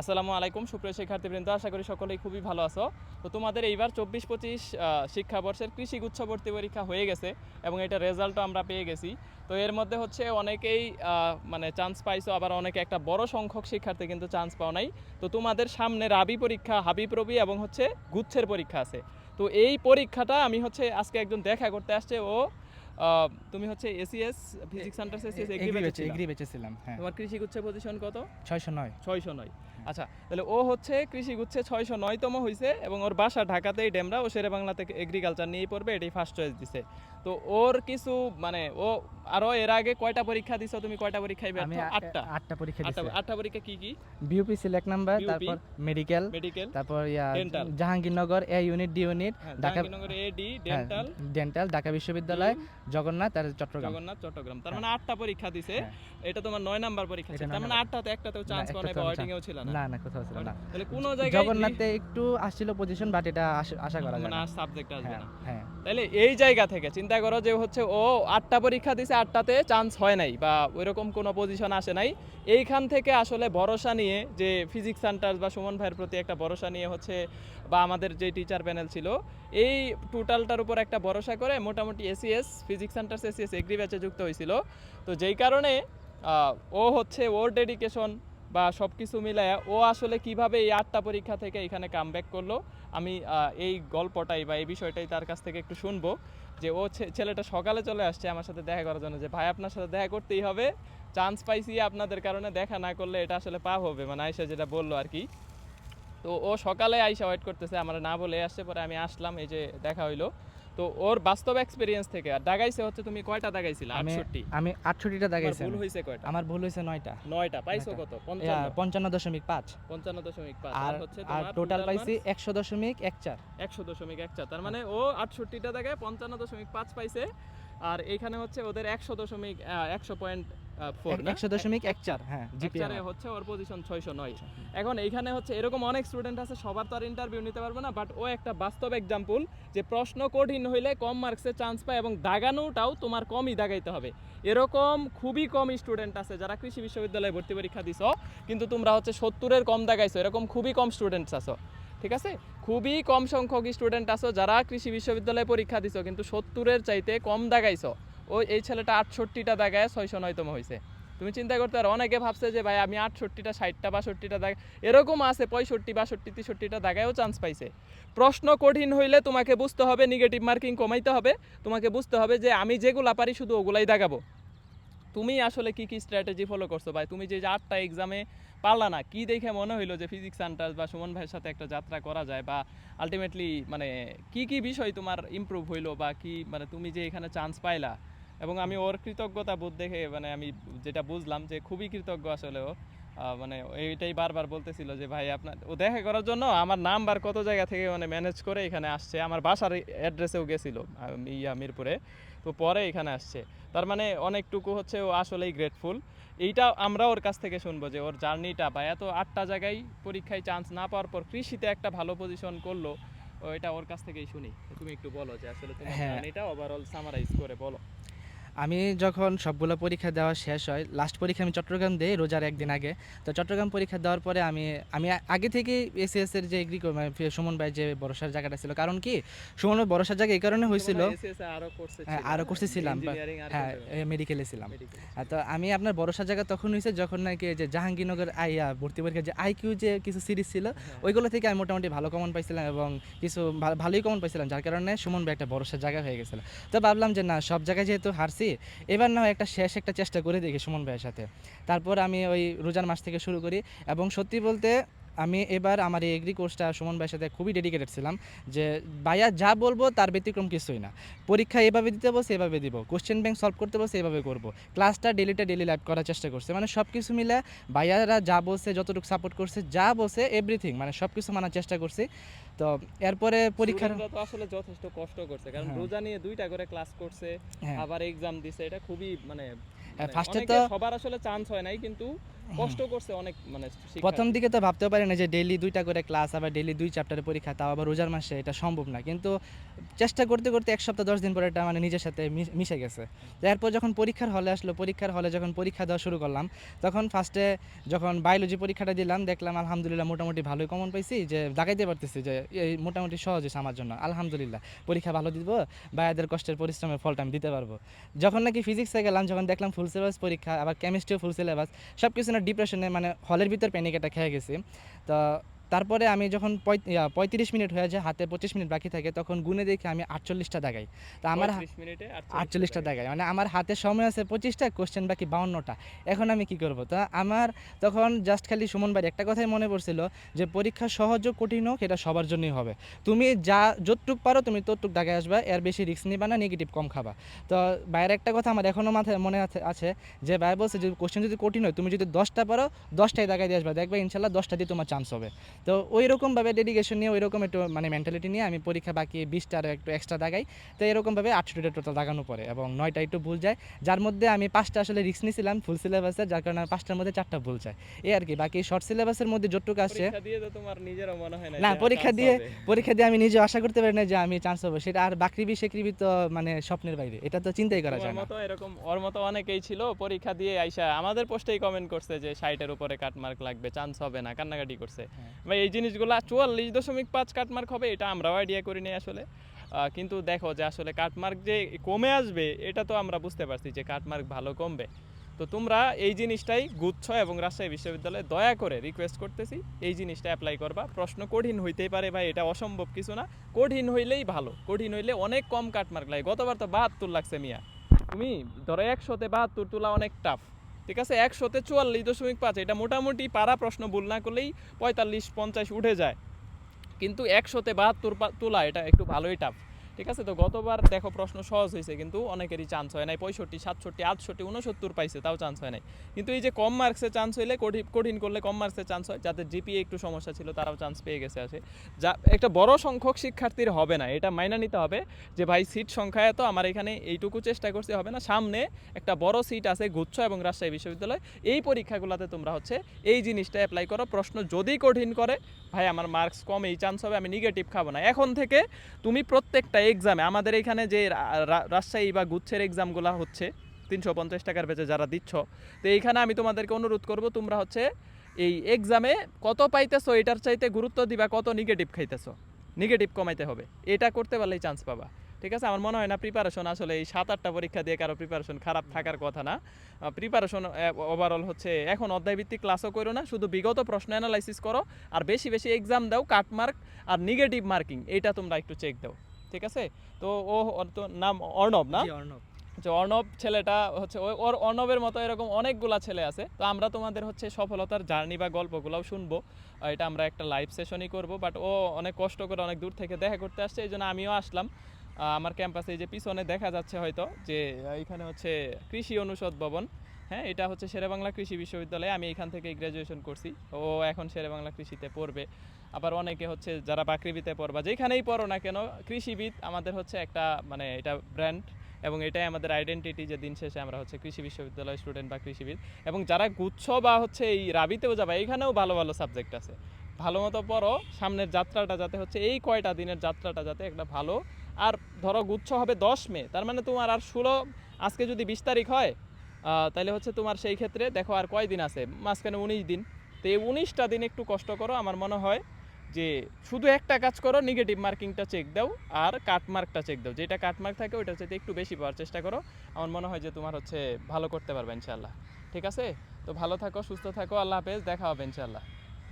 আসসালামু আলাইকুম সুপ্রিয় শিক্ষার্থীবৃন্দ আশা করি সকলেই খুবই ভালো আছো। তো তোমাদের এইবার চব্বিশ পঁচিশ শিক্ষাবর্ষের কৃষি গুচ্ছ ভর্তি পরীক্ষা হয়ে গেছে এবং এটা রেজাল্টও আমরা পেয়ে গেছি। তো এর মধ্যে হচ্ছে অনেকেই মানে চান্স পাইছো আবার অনেকে একটা বড় সংখ্যক শিক্ষার্থী কিন্তু চান্স পাও নাই। তো তোমাদের সামনে রাবি পরীক্ষা হাবিব রবি এবং হচ্ছে গুচ্ছের পরীক্ষা আছে। তো এই পরীক্ষাটা আমি হচ্ছে আজকে একজন দেখা করতে আসছে ও তুমি হচ্ছে ACS physics centre ACS agri বেচে বেচেছিলাম হ্যাঁ। তোমার কৃষি গুচ্ছের পজিশন কত? ছয়শো নয়। ছয়শো নয়। আচ্ছা তাহলে ও হচ্ছে কৃষি গুচ্ছে ছয়শো নয়তম হয়েছে এবং ওর বাসা ঢাকাতেই ডেমরা ও শেরে বাংলা থেকে এগ্রিকালচার নিয়েই পড়বে এটাই ফার্স্ট চয়েস দিছে। তো ওর কিছু মানে ও আরও এর আগে কয়টা পরীক্ষা দিছো? তুমি কয়টা পরীক্ষায় ব্যর্থ আটটা আটটা। পরীক্ষা আটটা আটটা পরীক্ষা কি কি? বিউপি এক নাম্বার তারপর মেডিকেল মেডিকেল তারপর ইয়া Jahangirnagar A unit D unit Dhaka Jahangirnagar A D dental dental Dhaka বিশ্ববিদ্যালয় জগন্নাথ আর চট্টগ্রাম। জগন্নাথ চট্টগ্রাম। তার হ্যাঁ। মানে আটটা পরীক্ষা দিছে। হ্যাঁ। এটা তোমার নয় নাম্বার পরীক্ষা ছিল। তার মানে। আটটাতে একটাতেও চান্স পাও না একটাতেও বা ওয়েটিংও ছিল না। না না কোথাও ছিল না। তাহলে কোনো জায়গায় জগন্নাথে একটু আসছিল পজিশন বাট এটা আশা করা যায় মানে না সাবজেক্ট আসবে হ্যাঁ না। হ্যাঁ। তাহলে এই জায়গা থেকে চিন্তা করো যে হচ্ছে ও আটটা পরীক্ষা দিছে আটটাতে চান্স হয় নাই বা ওইরকম কোনো পজিশন আসে নাই। এইখান থেকে আসলে ভরসা নিয়ে যে ফিজিক্স সেন্টার বা সুমন ভাইয়ের প্রতি একটা ভরসা নিয়ে হচ্ছে বা আমাদের যে টিচার প্যানেল ছিল এই টোটালটার উপর একটা ভরসা করে মোটামুটি ACS physics centre ACS agri ব্যাচে যুক্ত হয়েছিল। তো যেই কারণে আহ, ও হচ্ছে ওর ডেডিকেশন বা সব কিছু মিলায় ও আসলে কীভাবে এই আটটা পরীক্ষা থেকে এখানে কাম করল, আমি এই গল্পটাই বা এই বিষয়টাই তার কাছ থেকে একটু শুনব। যে ও ছেলেটা সকালে চলে আসছে আমার সাথে দেখা করার জন্য যে, ভাই, আপনার সাথে দেখা করতেই হবে। চান্স পাইছি আপনাদের কারণে দেখা না করলে এটা আসলে পা হবে। মানে আয়সা যেটা বলল আর কি। তো ও সকালে আইসা ওয়েট করতেছে, আমার না বলে আসছে, পরে আমি আসলাম, এই যে দেখা হইল। তো ওর বাস্তব এক্সপেরিয়েন্স থেকে আর দাগাইছে হচ্ছে তুমি কয়টা দাগাইছিলে? আমি আটষট্টি। আমি আটষট্টিটা দাগাইছি ভুল। হয়েছে কয়টা? আমার ভুল হয়েছে নয়টা। নয়টা পাইছো কত? ইয়া, পঞ্চান্ন। পঞ্চান্ন দশমিক পাঁচ। পঞ্চান্ন দশমিক পাঁচ। আর আর হচ্ছে আর টোটাল পাইছি marks? একশো দশমিক এক চার একশো দশমিক এক চার তার মানে ও আটষট্টিটা দাগায় পঞ্চান্ন দশমিক পাঁচ পাইছে। আর এখানে হচ্ছে ওদের একশো দশমিক একশো পয়েন্ট ফোর একশো দশমিক এক চার হ্যাঁ হচ্ছে ওর পজিশন ছয়শো নয়। এখন এইখানে হচ্ছে এরকম অনেক স্টুডেন্ট আছে সবার তো আর ইন্টারভিউ নিতে পারবে না বাট ও একটা বাস্তব এক্সাম্পল যে প্রশ্ন কঠিন হইলে কম মার্কসে চান্স পায় এবং দাগানোটাও তোমার কমই দাগাইতে হবে। এরকম খুবই কম স্টুডেন্ট আছে যারা কৃষি বিশ্ববিদ্যালয়ে ভর্তি পরীক্ষা দিছ কিন্তু তোমরা হচ্ছে সত্তরের কম দাগাইছো এরকম খুবই কম স্টুডেন্টস আছো। ঠিক আছে? খুবই কম সংখ্যক স্টুডেন্ট আছো যারা কৃষি বিশ্ববিদ্যালয়ে পরীক্ষা দিছো কিন্তু সত্তরের চাইতে কম দাগাইছো। ও এই ছেলেটা আটষট্টিটা দাগায় ছয়শো নয়তম হয়েছে তুমি চিন্তা করতে পারো, অনেকে ভাবছে যে, ভাই, আমি আটষট্টিটা, ষাটটা, বাষট্টিটা দাগ এরকম আছে, পঁয়ষট্টি, বাষট্টি, তেষট্টিটা দাগায়ও চান্স পাইছে। প্রশ্ন কঠিন হইলে তোমাকে বুঝতে হবে নেগেটিভ মার্কিং কমাইতে হবে। তোমাকে বুঝতে হবে যে, আমি যেগুলা পারি শুধু ওগুলাই দাগাবো তুমি আসলে কি কি স্ট্র্যাটেজি ফলো করছ? ভাই, তুমি যে আটটা এক্সামে পারলা না, কি দেখে মনে হইল যে ফিজিক্স সেন্টার বা সুমন ভাইয়ের সাথে একটা যাত্রা করা যায় বা আলটিমেটলি মানে কি কি বিষয় তোমার ইমপ্রুভ হইল বা কি মানে তুমি যে এখানে চান্স পাইলা? এবং আমি ওর কৃতজ্ঞতা বোধ দেখে মানে আমি যেটা বুঝলাম যে খুবই কৃতজ্ঞ আসলে ও। মানে এইটাই বারবার বলতেছিল যে ভাই আপনার ও দেখা করার জন্য আমার নাম্বার কত জায়গা থেকে মানে ম্যানেজ করে এখানে আসছে আমার বাসার অ্যাড্রেসেও গেছিল ইয়া মিরপুরে। তো পরে এখানে আসছে। তার মানে অনেকটুকু হচ্ছে ও আসলেই গ্রেটফুল এইটা আমরা ওর কাছ থেকে শুনব যে ওর জার্নিটা বা এত আটটা জায়গায় পরীক্ষায় চান্স না পাওয়ার পর কৃষিতে একটা ভালো পজিশন করল এটা ওর কাছ থেকেই শুনি। তুমি একটু বলো যে আসলে তোমার হ্যাঁ। জার্নিটা ওভারঅল সামারাইজ করে বলো। আমি যখন সবগুলো পরীক্ষা দেওয়া শেষ হয় লাস্ট পরীক্ষা আমি চট্টগ্রাম দিই রোজার একদিন আগে। তো চট্টগ্রাম পরীক্ষা দেওয়ার পরে আমি আমি আগে থেকে এসিএস এর যে এগ্রি মানে সুমন ভাই যে বরসার জায়গাটা ছিল কারণ কি সুমন ভাই ভরসার জায়গা এই কারণে হয়েছিল। আরও কোর্সে হ্যাঁ, আরও কোর্সে ছিলাম হ্যাঁ মেডিকেলে ছিলাম। তো আমি আপনার বরসার জায়গা তখন হয়েছে যখন নাকি যে জাহাঙ্গীরনগর আইয়া ভর্তি পরীক্ষা যে আইকিউ যে কিছু সিরিজ ছিল হ্যাঁ। ওইগুলো থেকে আমি মোটামুটি ভালো কমন পাইছিলাম এবং কিছু ভালোই কমন পাইছিলাম যার কারণে সুমন ভাই একটা বরসার জায়গা হয়ে গেছিল। তো ভাবলাম যে না সব জায়গায় যেহেতু হারছি এবার না হয় একটা শেষ একটা চেষ্টা করে দেখি সুমন ভাইয়ের সাথে। তারপর আমি ওই রোজার মাস থেকে শুরু করি এবং সত্যি বলতে আমি এবার আমার এই এগ্রি কোর্সটা সুমন ভাইয়ের সাথে খুবই ডেডিকেটেড ছিলাম যে ভাইয়া যা বলব তার ব্যতিক্রম কিছুই না। পরীক্ষা এভাবে দিতে বসে এভাবে দিব কোশ্চেন ব্যাংক সলভ করতে বসে এভাবে করব। ক্লাসটা ডেলিটা ডেলি লাইভ করার চেষ্টা করছে। মানে সব কিছু মিলে ভাইয়ারা যা বলছে যতটুকু সাপোর্ট করছে যা বলছে এভরিথিং মানে সব কিছু মানার চেষ্টা করছি। তো এরপরে পরীক্ষার পরীক্ষার তো আসলে যথেষ্ট কষ্ট করছে কারণ হ্যাঁ। রোজা নিয়ে দুইটা করে ক্লাস করছে হ্যাঁ। আবার এক্সাম দিছে এটা খুবই মানে হ্যাঁ, মানে তো- সবার আসলে চান্স হয় নাই কিন্তু কষ্ট করছে অনেক মানে প্রথম দিকে তো ভাবতেও পারি না যে ডেইলি দুইটা করে ক্লাস, আবার ডেইলি দুই চ্যাপ্টারে পরীক্ষা, তাও আবার রোজার মাসে এটা সম্ভব না। কিন্তু চেষ্টা করতে করতে এক সপ্তাহ, দশ দিন পরে এটা মানে নিজের সাথে মিশে গেছে। এরপর যখন পরীক্ষার হলে আসলো, পরীক্ষার হলে যখন পরীক্ষা দেওয়া শুরু করলাম, তখন ফার্স্টে যখন বায়োলজি পরীক্ষাটা দিলাম, দেখলাম আলহামদুলিল্লাহ মোটামুটি ভালোই কমন পাইছি, যে দাগাইতে পারতেছি যে এই মোটামুটি সহজ হয়েছে আমার জন্য। আলহামদুলিল্লাহ, পরীক্ষা ভালো দিব, ভাইয়াদের কষ্টের পরিশ্রমের ফলটা আমি দিতে পারব। যখন নাকি ফিজিক্সে গেলাম, যখন দেখলাম ফুল সিলেবাস পরীক্ষা, আবার কেমিস্ট্রিও ফুল সিলেবাস সব কিছু ডিপ্রেশনে মানে হলের ভিতর প্যানিক এটা খেয়ে গেছি। তো তারপরে আমি যখন পঁয়ত্রিশ মিনিট হয়ে যায় হাতে পঁচিশ মিনিট বাকি থাকে তখন গুনে দেখি আমি আটচল্লিশটা দাগাই। তা আমার মিনিটে আটচল্লিশটা দাগাই। মানে আমার হাতে সময় আছে পঁচিশটা কোশ্চেন বাকি বাউন্নটা। এখন আমি কি করব? তা আমার তখন জাস্ট খালি সুমন ভাই একটা কথাই মনে পড়ছিল যে পরীক্ষা সহজ কঠিন হোক এটা সবার জন্যই হবে। তুমি যা যতটুক পারো তুমি ততটুক দাগায় আসবা এর বেশি রিস্ক নিবা না নেগেটিভ কম খাবা। তো বাইরের একটা কথা আমার এখনও মাথায় মনে আছে- যে ভাই বলছে যে কোশ্চেন যদি কঠিন হয় তুমি যদি দশটা পারো দশটাই দাগায় দিয়ে আসবা। দেখবে ইনশাল্লাহ দশটা দিয়ে তোমার চান্স হবে। তো ওই রকমভাবে ডেডিকেশন নিয়ে ওই রকম একটু মানে মেন্টালিটি নিয়ে আমি পরীক্ষা বাকি বিশটা আরও একটু এক্সট্রা দাগাই। তো এরকমভাবে আটষট্টিটা টোটাল দাগানো পড়ে এবং নয়টা একটু ভুল যায়। যার মধ্যে আমি পাঁচটা আসলে রিস্ক নিয়েছিলাম ফুল সিলেবাসের যার কারণে পাঁচটার মধ্যে চারটা ভুল যায়। এই আর কি বাকি শর্ট সিলেবাসের মধ্যে যতটুকু আসছে পরীক্ষা দিয়ে হয় না না পরীক্ষা দিয়ে পরীক্ষা দিয়ে আমি নিজে আশা করতে পারি না যে আমি চান্স পাবো। সেটা আর বাকরিবি সেকরিবি তো মানে স্বপ্নের বাইরে। এটা তো চিন্তাই করা যায় না। এরকম ওর মতো অনেকেই ছিল পরীক্ষা দিয়ে আইসা আমাদের পোস্টেই কমেন্ট করছে যে ষাটের উপরে কাটমার্ক লাগবে চান্স হবে না কান্নাকাটি করছে। হ্যাঁ। ভাই এই জিনিসগুলো চুয়াল্লিশ দশমিক পাঁচ কাটমার্ক হবে, এটা আমরাও আইডিয়া করি নাই আসলে। কিন্তু দেখো যে আসলে কাটমার্ক যে কমে আসবে, এটা তো আমরা বুঝতে পারছি যে কাটমার্ক ভালো কমবে। তো তোমরা এই জিনিসটাই গুচ্ছ এবং রাজশাহী বিশ্ববিদ্যালয়ে দয়া করে রিকোয়েস্ট করতেছি, এই জিনিসটা অ্যাপ্লাই করবা। প্রশ্ন কঠিন হইতেই পারে ভাই, এটা অসম্ভব কিছু না। কঠিন হইলেই ভালো, কঠিন হইলে অনেক কম কাটমার্ক লাগে। গতবার তো বাহাত্তর লাগছে মিয়া। তুমি ধরো একশোতে বাহাত্তর তোলা অনেক টাফ ঠিক আছে, একশোতে চুয়াল্লিশ দশমিক পাঁচ, এটা মোটামুটি পারা প্রশ্ন, ভুল না করলেই পঁয়তাল্লিশ পঞ্চাশ উঠে যায়। কিন্তু একশোতে বাহাত্তর তোলা, এটা একটু ভালোই টাফ ঠিক আছে তো গতবার দেখো প্রশ্ন সহজ হয়েছে, কিন্তু অনেকেরই চান্স হয় নাই। পঁয়ষট্টি, সাতষট্টি, আটষট্টি উনসত্তর পাইছে, তাও চান্স হয় নাই। কিন্তু এই যে কম মার্কসে চান্স হইলে কঠিন করলে কম মার্কসে চান্স হয় যাদের জিপিএ একটু সমস্যা ছিল, তারাও চান্স পেয়ে গেছে আসে। যা, একটা বড় সংখ্যক শিক্ষার্থীর হবে না, এটা মাইনা নিতে হবে যে ভাই সিট সংখ্যা এত, আমার এখানে এইটুকু চেষ্টা করতে হবে না? সামনে একটা বড় সিট আছে গুচ্ছ এবং রাজশাহী বিশ্ববিদ্যালয়, এই পরীক্ষাগুলোতে তোমরা হচ্ছে এই জিনিসটা অ্যাপ্লাই করো। প্রশ্ন যদি কঠিন করে, ভাই আমার মার্কস কম এই চান্স হবে, আমি নেগেটিভ খাব না। এখন থেকে তুমি প্রত্যেকটা এক্সামে আমাদের এখানে যে রাজশাহী বা গুচ্ছের এক্সামগুলো হচ্ছে, তিনশো পঞ্চাশ টাকার বেচে যারা দিচ্ছ, তো এইখানে আমি তোমাদেরকে অনুরোধ করব, তোমরা হচ্ছে এই এক্সামে কত পাইতেছো এটার চাইতে গুরুত্ব দিবা, কত নেগেটিভ খাইতেছো? নেগেটিভ কমাইতে হবে। এটা করতে পারলেই চান্স পাবা। ঠিক আছে? আমার মনে হয় না প্রিপারেশন আসলে এই সাত আটটা পরীক্ষা দিয়ে কারও প্রিপারেশন খারাপ থাকার কথা না। প্রিপারেশন ওভারঅল হচ্ছে এখন অধ্যায়ভিত্তিক ক্লাসও করো না, শুধু বিগত প্রশ্ন অ্যানালাইসিস করো, আর বেশি বেশি এক্সাম দাও কাট মার্ক আর নেগেটিভ মার্কিং এটা তোমরা একটু চেক দাও। ঠিক আছে? তো ও ওর তো নাম অর্ণব না? অর্ণব। যে অর্ণব ছেলেটা হচ্ছে ওর অর্ণবের মতো এরকম অনেকগুলা ছেলে আছে। তো আমরা তোমাদের হচ্ছে সফলতার জার্নি বা গল্পগুলোও শুনব। এটা আমরা একটা লাইভ সেশনই করব। বাট ও অনেক কষ্ট করে অনেক দূর থেকে দেখা করতে আসছে এই জন্য আমিও আসলাম। আমার ক্যাম্পাসে এই যে পিছনে দেখা যাচ্ছে হয়তো যে এখানে হচ্ছে কৃষি অনুষদ ভবন। হ্যাঁ এটা হচ্ছে শেরেবাংলা কৃষি বিশ্ববিদ্যালয়ে আমি এখান থেকে গ্র্যাজুয়েশন করছি। ও এখন শেরেবাংলা কৃষিতে পড়বে। আবার অনেকে হচ্ছে যারা বাকৃবিতে পড়বা যেখানেই পড়ো না কেন, কৃষিবিদ আমাদের হচ্ছে একটা মানে এটা ব্র্যান্ড এবং এটাই আমাদের আইডেন্টিটি যে দিন শেষে আমরা হচ্ছে কৃষি বিশ্ববিদ্যালয় স্টুডেন্ট বা কৃষিবিদ। এবং যারা গুচ্ছ বা হচ্ছে এই রাবিতেও যাবে, এখানেও ভালো ভালো সাবজেক্ট আছে। ভালো মতো পড়ো, সামনের যাত্রাটা যাতে হচ্ছে এই কয়টা দিনের যাত্রাটা যাতে একটা ভালো। আর ধরো গুচ্ছ হবে দশ মে, তার মানে তোমার আর ষোলো, আজকে যদি বিশ তারিখ হয় তাহলে হচ্ছে তোমার সেই ক্ষেত্রে দেখো আর কয়দিন আছে? মাঝখানে উনিশ দিন। তো এই উনিশটা দিন একটু কষ্ট করো, আমার মনে হয় যে শুধু একটা কাজ করো নেগেটিভ মার্কিংটা চেক দাও আর কাটমার্কটা চেক দাও। যেটা কাটমার্ক থাকে ওইটা হচ্ছে একটু বেশি পাওয়ার চেষ্টা করো। আমার মনে হয় যে তোমার হচ্ছে ভালো করতে পারবে ইনশাল্লাহ ঠিক আছে? তো ভালো থাকো, সুস্থ থাকো, আল্লাহ হাফেজ, দেখা হবে ইনশাল্লাহ